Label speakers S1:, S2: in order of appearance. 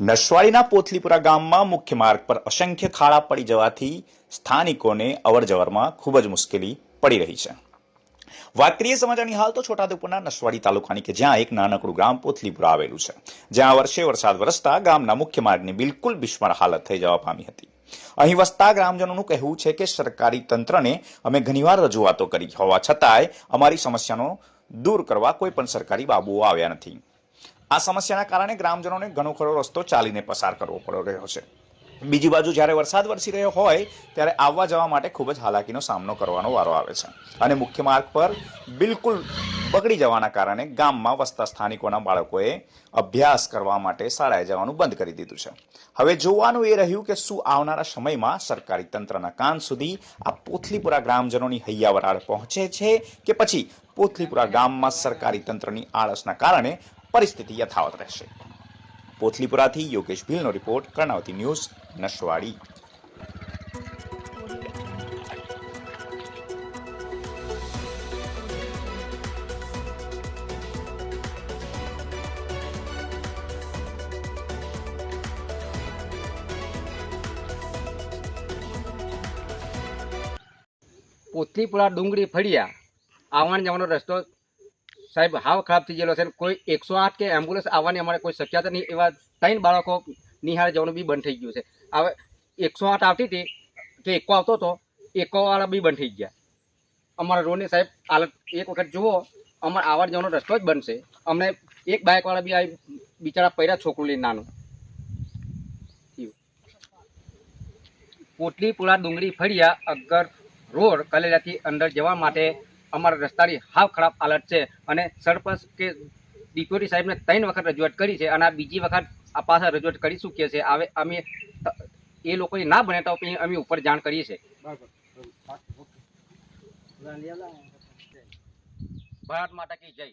S1: નસવાડીના પોથલીપુરા ગામમાં મુખ્ય માર્ગ પર અસંખ્ય ખાડા પડી જવાથી સ્થાનિકોને અવરજવરમાં ખૂબ જ મુશ્કેલી પડી રહી છે. વાત કરીએ સમાચારની હાલ તો છોટાઉદેપુરના નસવાડી તાલુકાની કે જ્યાં એક નાનકડું ગામ પોથલીપુરા આવેલું છે. જ્યાં વર્ષે વરસાદ વરસતા ગામના મુખ્ય માર્ગની બિલકુલ બિસ્માર હાલત થઈ જવા પામી હતી. અહીં વસતા ગ્રામજનોનું કહેવું છે કે સરકારી તંત્રને અમે ઘણીવાર રજૂઆતો કરી હોવા છતાંય અમારી સમસ્યાનો દૂર કરવા કોઈ પણ સરકારી બાબુઓ આવ્યા નથી. આ સમસ્યાના કારણે ગ્રામજનોને ઘણો ખરો રસ્તો ચાલીને પસાર કરવો પડી રહ્યો છે. બીજી બાજુ જ્યારે વરસાદ વરસી રહ્યો હોય, ત્યારે આવવા જવા માટે ખૂબ જ હાલાકીનો સામનો કરવાનો વારો આવે છે. અને મુખ્ય માર્ગ પર બિલકુલ બગડી જવાના કારણે ગામમાં વસતા સ્થાનિકોના બાળકોએ અભ્યાસ કરવા માટે શાળાએ જવાનું બંધ કરી દીધું છે. હવે જોવાનું એ રહ્યું કે શું આવનારા સમયમાં સરકારી તંત્રના કાન સુધી આ પોથલીપુરા ગ્રામજનોની હૈયાવરાળ પહોંચે છે કે પછી પોથલીપુરા ગામમાં સરકારી તંત્રની આળસના કારણે પરિસ્થિતિ યથાવત રહેશે. પોથલીપુરાથી યોગેશ ભીલનો રિપોર્ટ, કર્ણાવતી ન્યૂઝ, નસવાડી.
S2: પોથલીપુરા ડુંગળી ફળિયા આવવાનો જવાનો રસ્તો સાહેબ, હાવ ખરાબ થઈ ગયેલો છે. કોઈ એકસો આઠ કે એમ્બ્યુલન્સ આવવાની અમારે કોઈ શક્યતા નહીં, એવા ત્રણ બાળકો નિહાળ જવાનું બી બંધ થઈ ગયું છે. હવે એકસો આઠ આવતી હતી, કે એકો આવતો હતો, એકોવાળા બી બંધ થઈ ગયા. અમારા રોડની સાહેબ, હાલત એક વખત જુઓ, અમારે આવવા જવાનો રસ્તો જ બનશે અમને એક બાઇકવાળા બી આવી, બિચારા પૈરા છોકરું લઈને નાનું. પોટલીપુરા ડુંગળી ફળિયા અગર રોડ કલેરાથી અંદર જવા માટે અમારા રસ્તાની હાવ ખરાબ હાલત છે અને સરપંચ કે ડિપ્યુટી સાહેબને ત્રણ વખત રજૂઆત કરી છે અને આ બીજી વખત આ પાછા રજૂઆત કરી ચૂકીએ છે? હવે અમે એ લોકોએ ના બને તો અમે ઉપર જાણ કરીએ છીએ. ભારત માતા કી જય.